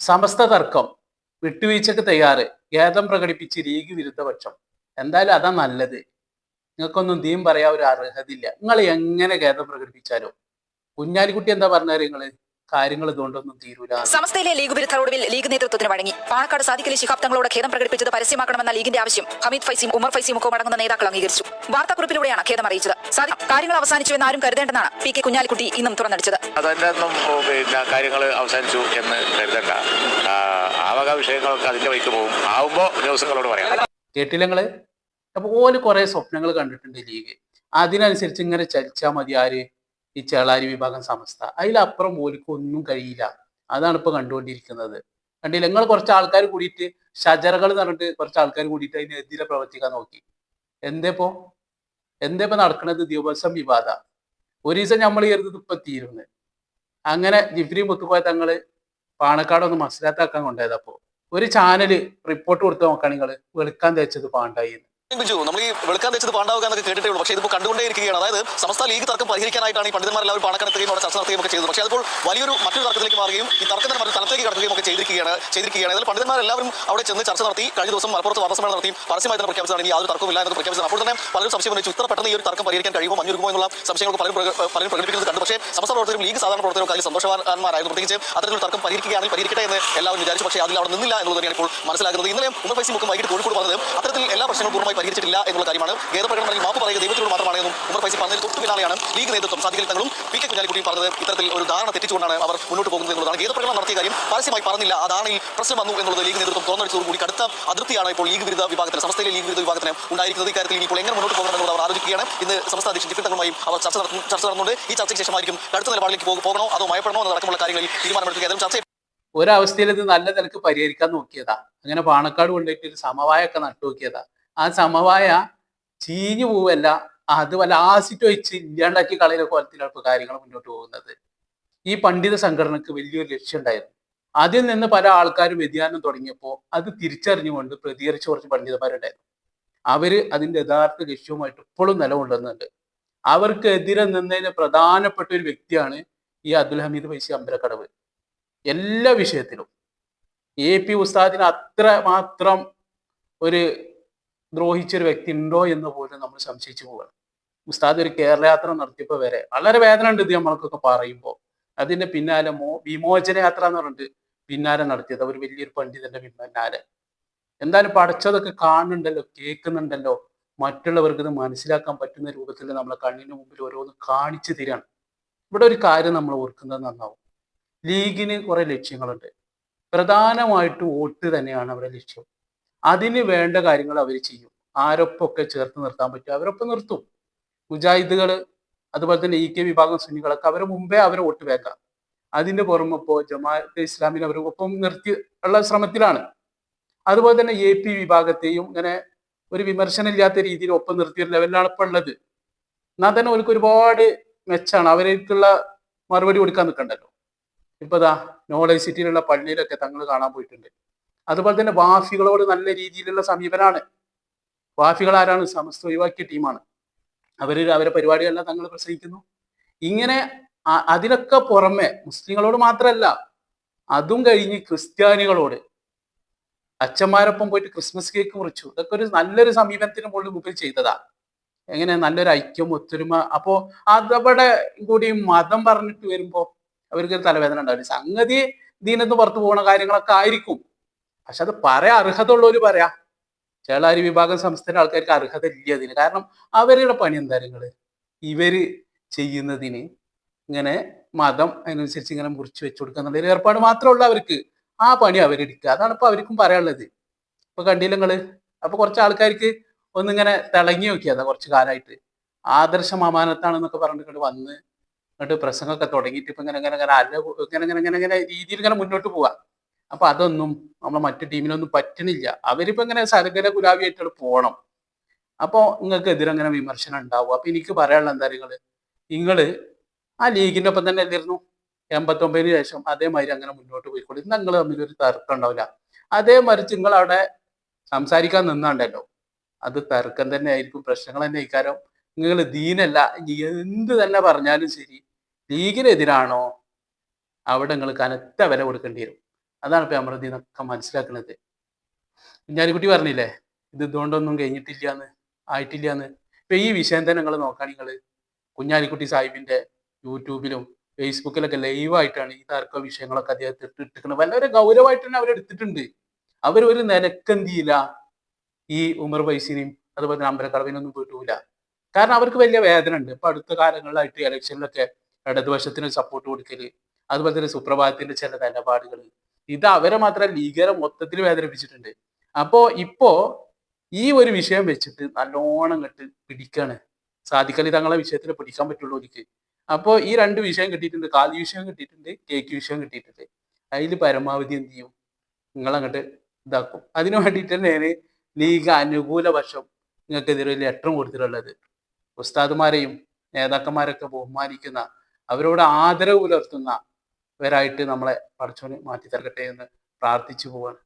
സമസ്ത തർക്കം വിട്ടുവീഴ്ചക്ക് തയ്യാറ് ഖേദം പ്രകടിപ്പിച്ച് രീതി വിരുദ്ധപക്ഷം എന്തായാലും അതാ നല്ലത്. നിങ്ങൾക്കൊന്നും ദീം പറയാൻ ഒരു അർഹതയില്ല. നിങ്ങൾ എങ്ങനെ ഖേദം പ്രകടിപ്പിച്ചാലോ. കുഞ്ഞാലിക്കുട്ടി എന്താ പറഞ്ഞാൽ നിങ്ങൾ? കാര്യങ്ങൾ ഇതുകൊണ്ടൊന്നും തീരൂല. സമസ്തയിലെ ലീഗ് വിരുദ്ധ ഒടുവിൽ ലീഗ് നേതൃത്വത്തിന് വഴങ്ങി. പാണക്കാട് സാധിക്കലി ശിഹാബ് തങ്ങളോട് ഖേദം പ്രകടിപ്പിച്ചത് പരസ്യമാക്കണമെന്ന ലീഗിന്റെ ആവശ്യം ഹമീദ് ഫൈസിയും ഉമർ ഫൈസിയും ഒക്കെ അടങ്ങുന്ന നേതാക്കൾ അംഗീകരിച്ചു. വാർത്താക്കുറിപ്പിലൂടെയാണ് ഖേദം അറിയിച്ചത്. കാര്യങ്ങൾ അവസാനിച്ചു എന്ന് ആരും കരുതേണ്ടെന്നാണ് പി കെ കുഞ്ഞാലിക്കുട്ടി ഇന്നും തുറന്നടിച്ചത്. പിന്നെ കാര്യങ്ങൾ അവസാനിച്ചു എന്ന് കരുതണ്ട. വിഷയങ്ങളൊക്കെ അതിന്റെ വഴിക്ക് പോകും. ന്യൂസുകളോട് പറയാം. കേട്ടില്ല അപ്പോൾ അപ്പൊ ഓൽ കൊറേ സ്വപ്നങ്ങൾ കണ്ടിട്ടുണ്ട് ലീഗ്. അതിനനുസരിച്ച് ഇങ്ങനെ ചലിച്ചാൽ മതി ആര്? ഈ ചേളാരി വിഭാഗം സമസ്ത. അതിലപ്പുറം ഒന്നും കഴിയില്ല. അതാണ് ഇപ്പൊ കണ്ടുകൊണ്ടിരിക്കുന്നത്. കണ്ടില്ല? നിങ്ങൾ കുറച്ച് ആൾക്കാർ കൂടിയിട്ട് ഷജറകൾ എന്ന് പറഞ്ഞിട്ട് കുറച്ച് ആൾക്കാർ കൂടിയിട്ട് അതിനെതിരെ പ്രവർത്തിക്കാൻ നോക്കി. എന്തേപ്പോ? എന്തേപ്പോ നടക്കുന്നത് ദിവസം വിവാദ. ഒരു ദിവസം നമ്മൾ കരുതത് ഇപ്പൊ തീരുന്നു. അങ്ങനെ ജിഫ്രി മുത്തുപോയ തങ്ങൾ പാണക്കാട് ഒന്ന് മസിലാത്താക്കാൻ കൊണ്ടുപോയതപ്പോ ഒരു ചാനൽ റിപ്പോർട്ട് കൊടുത്ത് നോക്കുകയാണെങ്കിൽ വെളുക്കാൻ തേച്ചത് പാണ്ടായി. ബിജു നമ്മൾ ഈ വെളുക്കാൻ തെച്ചത് പാണ്ടാവുക എന്നൊക്കെ കേട്ടിട്ടേ ഉള്ളൂ. പക്ഷേ ഇതിപ്പോൾ കണ്ടുകൊണ്ടേയിരിക്കുകയാണ്. അതായത് സമസ്ത ലീഗ് തർക്കം പരിഹരിക്കാനായിട്ടാണ് ഈ പണ്ഡിതന്മാരെല്ലാവരും പാണക്കടത്തുകയും അവിടെ ചർച്ച നടത്തുകയും ഒക്കെ ചെയ്തത്. പക്ഷേ അതിപ്പോൾ വലിയൊരു മറ്റൊരു തർക്കത്തിലേക്ക് മാറുകയും ഈ തർക്കത്തിന് മറ്റൊരു തലത്തിലേക്ക് കടത്തുകയും ഒക്കെ ചെയ്തിരിക്കുകയാണ് ചെയ്തിരിക്കുകയാണ്. അതിൽ പണ്ഡിതന്മാരെല്ലാവരും അവിടെ ചെന്ന് ചർച്ച നടത്തി കഴിഞ്ഞ ദിവസം മലപ്പുറത്ത് വാർത്താസമ്മേളനം നടത്തി പരസ്യമായി തന്നെ പ്രഖ്യാപിച്ചതാണ്. ഇനി യാതൊരു തർക്കമില്ല എന്ന് പ്രഖ്യാപിച്ചത് അപ്പോൾ തന്നെ പലരും സംശയം ഉന്നയിച്ചു. ഇത്ര പെട്ടെന്ന് ഈ ഒരു തർക്കം പരിഹരിക്കാൻ കഴിയുമോ? മഞ്ഞുരുക്കുമോ എന്നുള്ള സംശയങ്ങൾക്ക് പലരും പലരും പ്രകടിപ്പിക്കുന്നത് കണ്ടു. പക്ഷേ സമസ്ത പ്രവർത്തകരും ലീഗ് സാധാരണ പ്രവർത്തകരും അതിൽ സന്തോഷവാന്മാരായിരുന്നു. പ്രത്യേകിച്ച് അത്തരത്തിലൊരു തർക്കം പരിഹരിക്കുകയാണെങ്കിൽ പരിഹരിക്കട്ടെ എന്ന് എല്ലാവരും വിചാരിച്ചു. പക്ഷേ അതിൽ അവിടെ നിന്നില്ല എന്നുള്ളതാണ് ഇപ്പോൾ മനസ്സിലാക്കുന്നത് ഇന്നലെ ഉമ്മർ ഫൈസി മുഖം വൈകിട്ട് കോഴിക്കോട് പറഞ്ഞത് അത്തരത്തിൽ എല്ലാ പ്രശ്നങ്ങളും പൂർണമായി പരിഹരിച്ചിട്ടില്ല എന്നുള്ള കാര്യമാണ്. ഖേദപ്രകടനം അല്ലെങ്കിൽ മാപ്പ് പറയുക ദൈവത്തിനോട് മാത്രമാണെന്നും ഉമർ ഫൈസി പറഞ്ഞതിന് തൊട്ടു പിന്നാലെയാണ് ലീഗ് നേതൃത്വം സാധിക്കൽ തങ്ങളും പി കെ കുഞ്ഞാലിക്കുട്ടിയും പറഞ്ഞത് ഇത്തരത്തിൽ ഒരു ധാരണ തെറ്റിച്ചുകൊണ്ടാണ് അവർ മുന്നോട്ട് പോകുന്നത് എന്നുള്ളതാണ്. ഖേദപ്രകടനം നടത്തിയ കാര്യം പരസ്യമായി പറഞ്ഞില്ല. ആ ധാരണയിൽ പ്രശ്നം വന്നു എന്നുള്ളത് ലീഗ് നേതൃത്വം തുറന്നടിച്ചതോടുകൂടി കടുത്ത അതിർത്തിയാണ് ഇപ്പോൾ ലീഗ് വിരുദ്ധ വിഭാഗത്തിന് സംസ്ഥയിലെ ലീഗ് വിരുദ്ധ വിഭാഗത്തിന് ഉണ്ടായിരിക്കുന്നത്. ഇക്കാര്യത്തിൽ ഇപ്പോൾ എങ്ങനെ മുന്നോട്ട് പോകണം എന്നുള്ളത് അവർ ആലോചിക്കുകയാണ്. ഇന്ന് സംസ്ഥാന അധ്യക്ഷൻ ജിഫിൻ തങ്ങളുമായും അവർ ചർച്ച നടത്തും ചർച്ച നടന്നുകൊണ്ട് ഈ ചർച്ചയ്ക്ക് ശേഷമായിരിക്കും കടുത്ത നിലപാടിലേക്ക് പോകു- പോകണോ അതോ മയപ്പെടണോ എന്നതടക്കമുള്ള കാര്യങ്ങളിൽ തീരുമാനമെടുക്കുക. ചർച്ച ഒരവസ്ഥയിൽ ഇത് നല്ല നിലയ്ക്ക് പരിഹരിക്കാൻ നോക്കിയതാ. അങ്ങനെ പാണക്കാട് കൊണ്ടുപോയിട്ട് ഒരു സമവായൊക്കെ നട്ടു നോക്കിയതാ ആ സമവായ ചീഞ്ഞു പോവല്ല അത് വല്ല ആസിറ്റ് വെച്ച് ഇല്ലാണ്ടാക്കി കളയുന്ന കോലത്തിലാണ് ഇപ്പൊ കാര്യങ്ങൾ മുന്നോട്ട് പോകുന്നത്. ഈ പണ്ഡിത സംഘടനക്ക് വലിയൊരു ലക്ഷ്യം ഉണ്ടായിരുന്നു. അതിൽ നിന്ന് പല ആൾക്കാരും വ്യതിയാനം തുടങ്ങിയപ്പോൾ അത് തിരിച്ചറിഞ്ഞുകൊണ്ട് പ്രതികരിച്ച കുറച്ച് പണ്ഡിതന്മാരുണ്ടായിരുന്നു. അവർ അതിന്റെ യഥാർത്ഥ ലക്ഷ്യവുമായിട്ട് ഇപ്പോഴും നിലകൊള്ളുന്നുണ്ട്. അവർക്കെതിരെ നിന്നതിന് പ്രധാനപ്പെട്ട ഒരു വ്യക്തിയാണ് ഈ അബ്ദുൽ ഹമീദ് പൈസി അമ്പലക്കടവ്. എല്ലാ വിഷയത്തിലും. എ പി ഉസ്താദിന് അത്ര മാത്രം ഒരു ദ്രോഹിച്ചൊരു വ്യക്തി ഉണ്ടോ എന്ന് പോലും നമ്മൾ സംശയിച്ചു പോവുകയാണ് ഉസ്താദ് ഒരു കേരള യാത്ര നടത്തിയപ്പോൾ വരെ വളരെ വേദന ഉണ്ട് ഇത് നമ്മൾക്കൊക്കെ പറയുമ്പോൾ അതിന്റെ പിന്നാലെ മോ വിമോചന യാത്ര എന്ന് പറഞ്ഞിട്ട് പിന്നാലെ നടത്തിയത്. ഒരു വലിയൊരു പണ്ഡിതന്റെ പിന്നാലെ. എന്തായാലും പഠിച്ചതൊക്കെ കാണുന്നുണ്ടല്ലോ കേൾക്കുന്നുണ്ടല്ലോ. മറ്റുള്ളവർക്ക് ഇത് മനസ്സിലാക്കാൻ പറ്റുന്ന രൂപത്തിൽ നമ്മളെ കണ്ണിന് മുമ്പിൽ ഓരോന്ന് കാണിച്ചു തരികയാണ്. ഇവിടെ ഒരു കാര്യം നമ്മൾ ഓർക്കുന്നത് നന്നാവും. ലീഗിന് കുറെ ലക്ഷ്യങ്ങളുണ്ട്. പ്രധാനമായിട്ട് വോട്ട് തന്നെയാണ് അവരുടെ ലക്ഷ്യം. അതിന് വേണ്ട കാര്യങ്ങൾ അവർ ചെയ്യും. ആരൊപ്പൊക്കെ ചേർത്ത് നിർത്താൻ പറ്റും അവരൊപ്പം നിർത്തും. മുജാഹിദുകൾ അതുപോലെ തന്നെ ഇ കെ വിഭാഗം സുന്നികളൊക്കെ അവരെ മുമ്പേ അവരെ വോട്ട് വേക്കാം അതിന്റെ പുറമെ ഇപ്പോൾ ജമാഅത്തെ ഇസ്ലാമിനെ അവർ ഒപ്പം നിർത്തി ഉള്ള ശ്രമത്തിലാണ്. അതുപോലെ തന്നെ എ പി വിഭാഗത്തെയും ഇങ്ങനെ ഒരു വിമർശനമില്ലാത്ത രീതിയിൽ ഒപ്പം നിർത്തിയ ലെവലിലാണ് ഇപ്പൊ ഉള്ളത്. എന്നാൽ തന്നെ അവർക്ക് ഒരുപാട് മെച്ചാണ്. അവരേക്കുള്ള മറുപടി കൊടുക്കാൻ നിൽക്കണ്ടല്ലോ ഇപ്പൊ ദാ നോളജ് സിറ്റിയിലുള്ള പള്ളിയിലൊക്കെ തങ്ങൾ കാണാൻ പോയിട്ടുണ്ട്. അതുപോലെ തന്നെ വാഫികളോട് നല്ല രീതിയിലുള്ള സമീപനാണ്. വാഫികൾ ആരാണ്? സമസ്ത ഒഴിവാക്കിയ ടീമാണ്. അവർ അവരെ പരിപാടികളെല്ലാം തങ്ങൾ പ്രസംഗിക്കുന്നു. ഇങ്ങനെ അതിലൊക്കെ പുറമെ മുസ്ലിങ്ങളോട് മാത്രമല്ല അതും കഴിഞ്ഞ് ക്രിസ്ത്യാനികളോട് അച്ഛന്മാരൊപ്പം പോയിട്ട് ക്രിസ്മസ് കേക്ക് മുറിച്ചു. ഇതൊക്കെ ഒരു നല്ലൊരു സമീപനത്തിന് മുകളിൽ മുമ്പിൽ ചെയ്തതാ. എങ്ങനെ? നല്ലൊരു ഐക്യം ഒത്തൊരുമ. അപ്പോ അതവിടെ കൂടി മതം പറഞ്ഞിട്ട് വരുമ്പോ അവർക്ക് തലവേദന ഉണ്ടാവില്ല സംഗതി ദീനത്ത് പുറത്തു പോകുന്ന കാര്യങ്ങളൊക്കെ ആയിരിക്കും. പക്ഷെ അത് പറയാൻ അർഹത ഉള്ളവര് പറയാ. ചേളാരി വിഭാഗം സംസ്ഥാന ആൾക്കാർക്ക് അർഹത ഇല്ല അതിന്. കാരണം അവരുടെ പണി എന്തായാലും ഇവർ ചെയ്യുന്നതിന് ഇങ്ങനെ മതം അതിനനുസരിച്ച് ഇങ്ങനെ മുറിച്ച് വെച്ചു കൊടുക്കുക എന്നുള്ള ഒരു ഏർപ്പാട് മാത്രമേ ഉള്ളൂ അവർക്ക് ആ പണി അവരെടുക്കുക. അതാണ് ഇപ്പൊ അവർക്കും പറയാനുള്ളത്. ഇപ്പൊ കണ്ടില്ല നിങ്ങൾ അപ്പൊ കുറച്ച് ആൾക്കാർക്ക് ഒന്നിങ്ങനെ തിളങ്ങി നോക്കിയതാ കുറച്ച് കാലമായിട്ട്. ആദർശ മാമാനത്താണെന്നൊക്കെ പറഞ്ഞിട്ട് വന്ന് എന്നിട്ട് പ്രസംഗമൊക്കെ തുടങ്ങിയിട്ട് ഇപ്പൊ ഇങ്ങനെ ഇങ്ങനെ ഇങ്ങനെ ഇങ്ങനെ ഇങ്ങനെ ഇങ്ങനെ രീതിയിൽ ഇങ്ങനെ മുന്നോട്ട് പോവാ. അപ്പൊ അതൊന്നും നമ്മളെ മറ്റു ടീമിനൊന്നും പറ്റുന്നില്ല അവരിപ്പോ ഇങ്ങനെ സരകര ഗുലാബിയായിട്ട് പോകണം അപ്പൊ നിങ്ങൾക്ക് എതിരെ അങ്ങനെ വിമർശനം ഉണ്ടാവും. അപ്പൊ എനിക്ക് പറയാനുള്ള എന്താ നിങ്ങൾ നിങ്ങൾ ആ ലീഗിന്റെ ഒപ്പം തന്നെ അല്ലായിരുന്നു? എൺപത്തൊമ്പതിന് ശേഷം അതേമാതിരി അങ്ങനെ മുന്നോട്ട് പോയിക്കോളൂ. നിങ്ങൾ തമ്മിൽ ഒരു തർക്കം ഉണ്ടാവില്ല. അതേ മറിച്ച് നിങ്ങൾ അവിടെ സംസാരിക്കാൻ നിന്നാണ്ടല്ലോ? അത് തർക്കം തന്നെ ആയിരിക്കും. പ്രശ്നങ്ങൾ തന്നെ ഇക്കാരം നിങ്ങൾ ദീനല്ല. എന്ത് തന്നെ പറഞ്ഞാലും ശരി. ലീഗിനെതിരാണോ? അവിടെ നിങ്ങൾ കനത്ത വില കൊടുക്കേണ്ടി വരും. അതാണ് ഇപ്പൊ അമൃതി എന്നൊക്കെ മനസ്സിലാക്കുന്നത് കുഞ്ഞാലിക്കുട്ടി പറഞ്ഞില്ലേ ഇത് ഇതുകൊണ്ടൊന്നും കഴിഞ്ഞിട്ടില്ല എന്ന് ആയിട്ടില്ല എന്ന് ഇപ്പൊ ഈ വിഷയം തന്നെ നിങ്ങൾ നോക്കാൻ നിങ്ങൾ കുഞ്ഞാലിക്കുട്ടി സാഹിബിന്റെ യൂട്യൂബിലും ഫേസ്ബുക്കിലൊക്കെ ലൈവായിട്ടാണ് ഈ തർക്ക വിഷയങ്ങളൊക്കെ അദ്ദേഹത്തെ ഇട്ടിരിക്കുന്നത് വളരെ ഗൗരവമായിട്ട് തന്നെ അവരെടുത്തിട്ടുണ്ട് അവർ ഒരു നിലക്കെന്തിയില്ല ഈ ഉമർ വൈസിനെയും അതുപോലെ തന്നെ അമ്പലക്കടവിനൊന്നും പോയിട്ടില്ല കാരണം അവർക്ക് വലിയ വേദന ഉണ്ട്. ഇപ്പൊ അടുത്ത കാലങ്ങളിലായിട്ട് ഇലക്ഷനിലൊക്കെ ഇടതുപക്ഷത്തിന് സപ്പോർട്ട് കൊടുക്കൽ അതുപോലെ തന്നെ സുപ്രഭാതത്തിന്റെ ചില നിലപാടുകൾ ഇത് അവരെ മാത്രം ലീഗറെ മൊത്തത്തിൽ വേദനിപ്പിച്ചിട്ടുണ്ട്. അപ്പോ ഇപ്പോ ഈ ഒരു വിഷയം വെച്ചിട്ട് നല്ലോണം കെട്ട് പിടിക്കാണ്. സാധിക്കലി തങ്ങളെ വിഷയത്തിൽ പിടിക്കാൻ പറ്റുള്ളൂ എനിക്ക് അപ്പോ ഈ രണ്ട് വിഷയം കിട്ടിയിട്ടുണ്ട്. കാലി വിഷയം കിട്ടിയിട്ടുണ്ട് കേക്ക് വിഷയം കിട്ടിയിട്ടുണ്ട്. അതിൽ പരമാവധി എന്ത് ചെയ്യും? നിങ്ങളങ്ങോട്ട് ഇതാക്കും. അതിനു വേണ്ടിയിട്ട് തന്നെയാണ് ലീഗ് അനുകൂല പക്ഷം നിങ്ങൾക്കെതിരെ ലെറ്ററും കൊടുത്തിട്ടുള്ളത്. ഉസ്താദുമാരെയും നേതാക്കന്മാരൊക്കെ ബഹുമാനിക്കുന്ന അവരോട് ആദരവ് പുലർത്തുന്നവരായിട്ട് നമ്മളെ പഠിച്ചോനെ മാറ്റി തരട്ടെ എന്ന് പ്രാർത്ഥിച്ചു പോവാണ്.